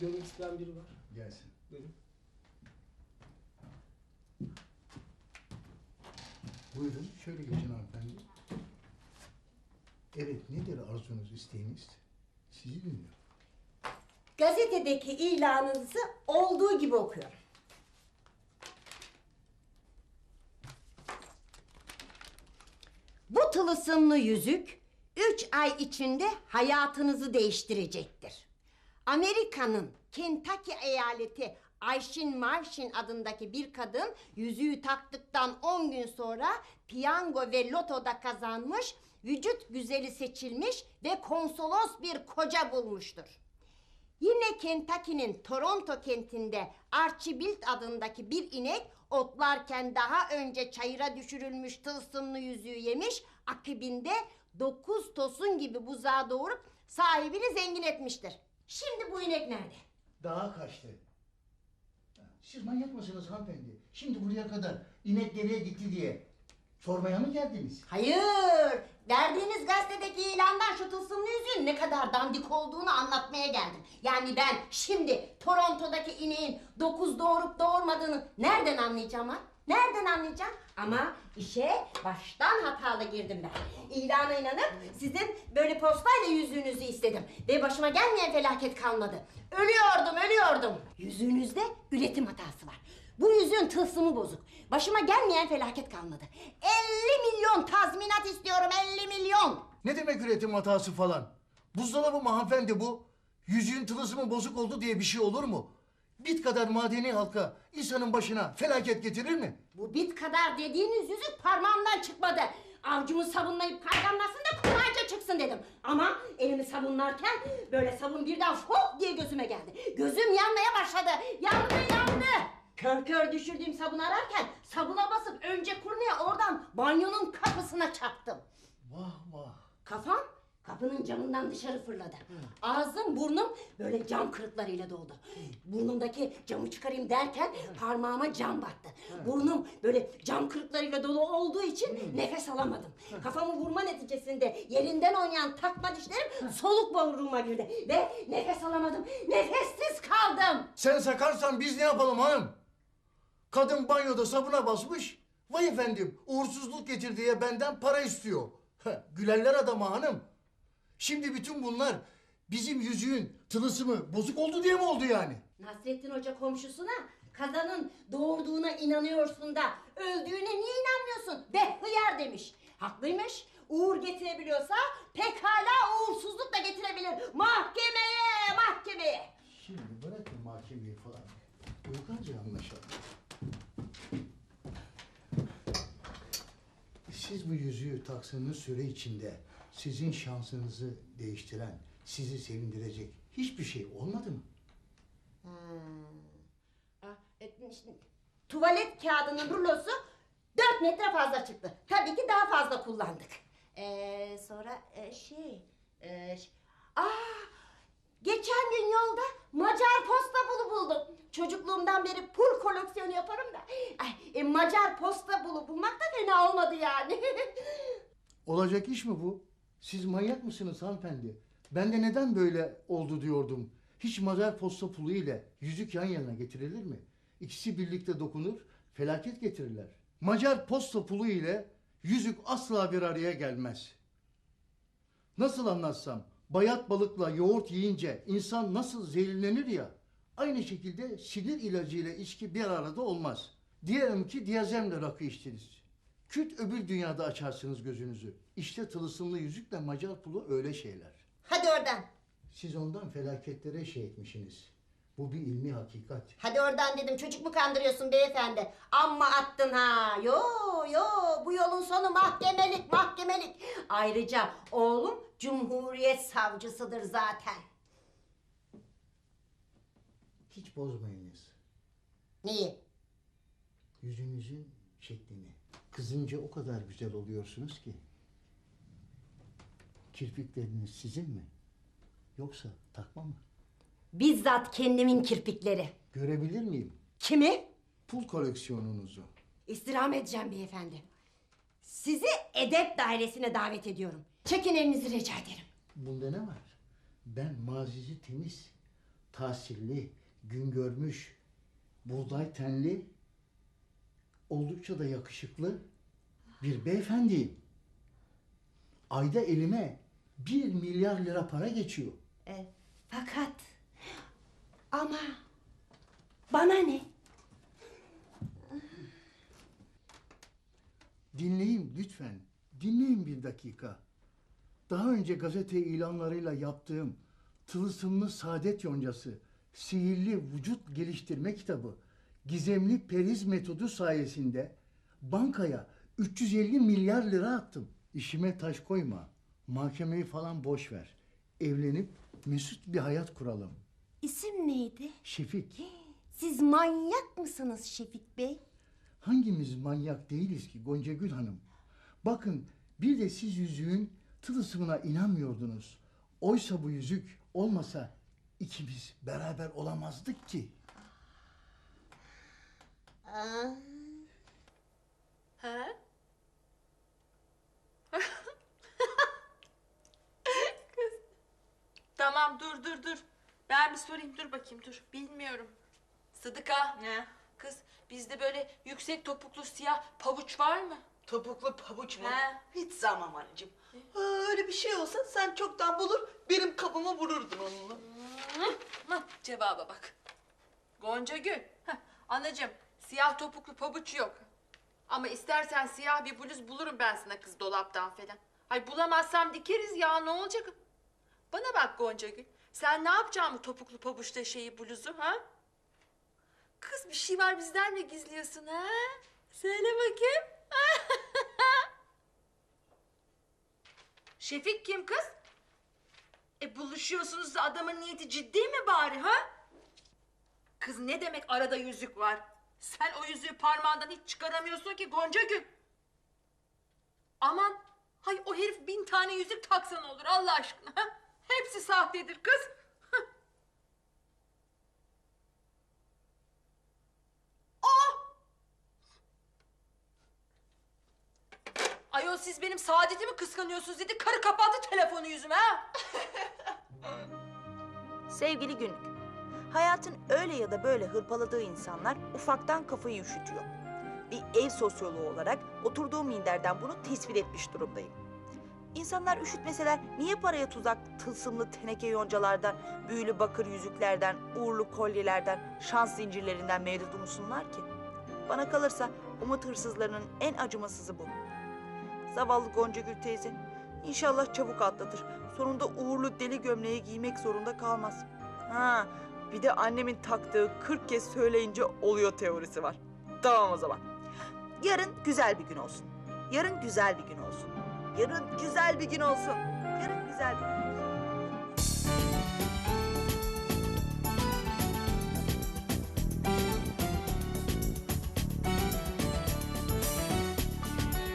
Görmek isteyen biri var. Gelsin. Buyurun. Buyurun şöyle geçin hanımefendi. Evet nedir arzunuz, isteğiniz? Sizi dinliyorum. Gazetedeki ilanınızı olduğu gibi okuyorum. Bu tılısımlı yüzük üç ay içinde hayatınızı değiştirecektir. Amerika'nın Kentucky eyaleti Ayşin Marşin adındaki bir kadın yüzüğü taktıktan 10 gün sonra piyango ve lotoda kazanmış, vücut güzeli seçilmiş ve konsolos bir koca bulmuştur. Yine Kentucky'nin Toronto kentinde Archibald adındaki bir inek otlarken daha önce çayıra düşürülmüş tılsımlı yüzüğü yemiş, akibinde dokuz tosun gibi buzağı doğurup sahibini zengin etmiştir. Şimdi bu inek nerede? Daha kaçtı. Siz manyak mısınız hanımefendi? Şimdi buraya kadar inek nereye gitti diye sormaya mı geldiniz? Hayır, verdiğiniz gazetedeki ilandan şu tılsımlı yüzüğün ne kadar dandik olduğunu anlatmaya geldim. Yani ben şimdi Toronto'daki ineğin dokuz doğurup doğurmadığını nereden anlayacağım ha? Nereden anlayacağım? Ama işe baştan hatalı girdim ben. İlana inanıp sizin böyle postayla yüzüğünüzü istedim. Ve başıma gelmeyen felaket kalmadı. Ölüyordum, ölüyordum. Yüzüğünüzde üretim hatası var. Bu yüzüğün tılsımı bozuk. Başıma gelmeyen felaket kalmadı. 50 milyon tazminat istiyorum 50 milyon. Ne demek üretim hatası falan? Buzdolabı mı hanımefendi bu? Yüzüğün tılısımı bozuk oldu diye bir şey olur mu? Bit kadar madeni halka insanın başına felaket getirir mi? Bu bit kadar dediğiniz yüzük parmağımdan çıkmadı. Avcumu sabunlayıp kayganlasın da kolayca çıksın dedim. Ama elimi sabunlarken böyle sabun birden hop diye gözüme geldi. Gözüm yanmaya başladı. Yandı yandı. Kör kör düşürdüğüm sabunu ararken sabuna basıp önce kurnuya oradan banyonun kapısına çarptım. Vah vah. Kafam kapının camından dışarı fırladı. Ağzım burnum böyle cam kırıklarıyla doldu. Burnumdaki camı çıkarayım derken parmağıma cam battı. Burnum böyle cam kırıklarıyla dolu olduğu için nefes alamadım. Kafamı vurma neticesinde yerinden oynayan takma dişlerim soluk boruğuma girdi. Ve nefes alamadım. Nefessiz kaldım. Sen sakarsan biz ne yapalım hanım? Kadın banyoda sabuna basmış. Vay efendim uğursuzluk getir diye benden para istiyor. Gülerler adama hanım. Şimdi bütün bunlar bizim yüzüğün tılısımı bozuk oldu diye mi oldu yani? Nasrettin Hoca komşusuna kazanın doğurduğuna inanıyorsun da öldüğüne niye inanmıyorsun? Be hıyar demiş. Haklıymış. Uğur getirebiliyorsa pekala uğursuzluk da getirebilir. Mahkemeye, mahkemeye. Şimdi bırakın mahkemeyi falan. Uygarca anlaşalım. Siz bu yüzüğü taksınız süre içinde sizin şansınızı değiştiren, sizi sevindirecek hiçbir şey olmadı mı? Ah, e, Tuvalet kağıdının rulosu 4 metre fazla çıktı. Tabii ki daha fazla kullandık. Ee, sonra e, şey... E, ş- Aa, geçen gün yolda Macar posta bulu buldum. Çocukluğumdan beri pul koleksiyonu yaparım da. Ay, e, Macar posta bulu bulmak da fena olmadı yani. Olacak iş mi bu? Siz manyak mısınız hanımefendi? Ben de neden böyle oldu diyordum. Hiç Macar posta pulu ile yüzük yan yana getirilir mi? İkisi birlikte dokunur, felaket getirirler. Macar posta pulu ile yüzük asla bir araya gelmez. Nasıl anlatsam, bayat balıkla yoğurt yiyince insan nasıl zehirlenir ya, aynı şekilde sinir ilacı ile içki bir arada olmaz. Diyelim ki diyazemle rakı içtiniz. Küt öbür dünyada açarsınız gözünüzü. İşte tılısımlı yüzükle Macar pulu öyle şeyler. Hadi oradan. Siz ondan felaketlere şey etmişsiniz. Bu bir ilmi hakikat. Hadi oradan dedim çocuk mu kandırıyorsun beyefendi? Amma attın ha. Yo yo bu yolun sonu mahkemelik mahkemelik. Ayrıca oğlum cumhuriyet savcısıdır zaten. Hiç bozmayınız. Neyi? Yüzünüzün şeklini. Kızınca o kadar güzel oluyorsunuz ki. Kirpikleriniz sizin mi? Yoksa takma mı? Bizzat kendimin kirpikleri. Görebilir miyim? Kimi? Pul koleksiyonunuzu. İstirham edeceğim beyefendi. Sizi edep dairesine davet ediyorum. Çekin elinizi rica ederim. Bunda ne var? Ben mazisi temiz, tahsilli, gün görmüş, buğday tenli, oldukça da yakışıklı bir beyefendiyim. Ayda elime bir milyar lira para geçiyor. E, fakat ama bana ne? Dinleyin lütfen. Dinleyin bir dakika. Daha önce gazete ilanlarıyla yaptığım Tılsımlı Saadet Yoncası, Sihirli Vücut Geliştirme kitabı, Gizemli Periz metodu sayesinde bankaya 350 milyar lira attım. İşime taş koyma. Mahkemeyi falan boş ver. Evlenip mesut bir hayat kuralım. İsim neydi? Şefik, Siz manyak mısınız Şefik Bey? hangimiz manyak değiliz ki Gonca Gül Hanım? Bakın bir de siz yüzüğün tılsımına inanmıyordunuz. Oysa bu yüzük olmasa ikimiz beraber olamazdık ki. Aa, He? Kız. Tamam dur dur dur. Ben bir sorayım dur bakayım dur. Bilmiyorum. Sıdıka. Ne? Kız bizde böyle yüksek topuklu siyah pabuç var mı? Topuklu pabuç mu? He. Hiç sanmam anneciğim. Ha, Öyle bir şey olsa sen çoktan bulur benim kafama vururdun onunla. Hı, cevaba bak. Gonca Gül. Heh, anacığım siyah topuklu pabuç yok. Ama istersen siyah bir bluz bulurum ben sana kız dolaptan falan. Ay bulamazsam dikeriz ya ne olacak? Bana bak Gonca Gül. Sen ne yapacaksın bu topuklu pabuçta şeyi bluzu ha? Kız bir şey var bizden mi gizliyorsun ha? Söyle bakayım. Şefik kim kız? E buluşuyorsunuz da adamın niyeti ciddi mi bari ha? Kız ne demek arada yüzük var? Sen o yüzüğü parmağından hiç çıkaramıyorsun ki Gonca Gül. Aman hay o herif bin tane yüzük taksan olur Allah aşkına. Ha? Hepsi sahtedir kız. Aa! Ayol siz benim saadetimi kıskanıyorsunuz dedi. Karı kapattı telefonu yüzüme. Sevgili günlük. Hayatın öyle ya da böyle hırpaladığı insanlar ufaktan kafayı üşütüyor. Bir ev sosyoloğu olarak oturduğum minderden bunu tespit etmiş durumdayım. İnsanlar üşütmeseler niye paraya tuzak tılsımlı teneke yoncalardan, büyülü bakır yüzüklerden, uğurlu kolyelerden, şans zincirlerinden medet umsunlar ki? Bana kalırsa umut hırsızlarının en acımasızı bu. Zavallı Gonca Gül teyze. İnşallah çabuk atlatır. Sonunda uğurlu deli gömleği giymek zorunda kalmaz. Ha, bir de annemin taktığı 40 kez söyleyince oluyor teorisi var. Tamam o zaman. Yarın güzel bir gün olsun. Yarın güzel bir gün olsun. Yarın güzel bir gün olsun. Yarın güzel bir gün olsun.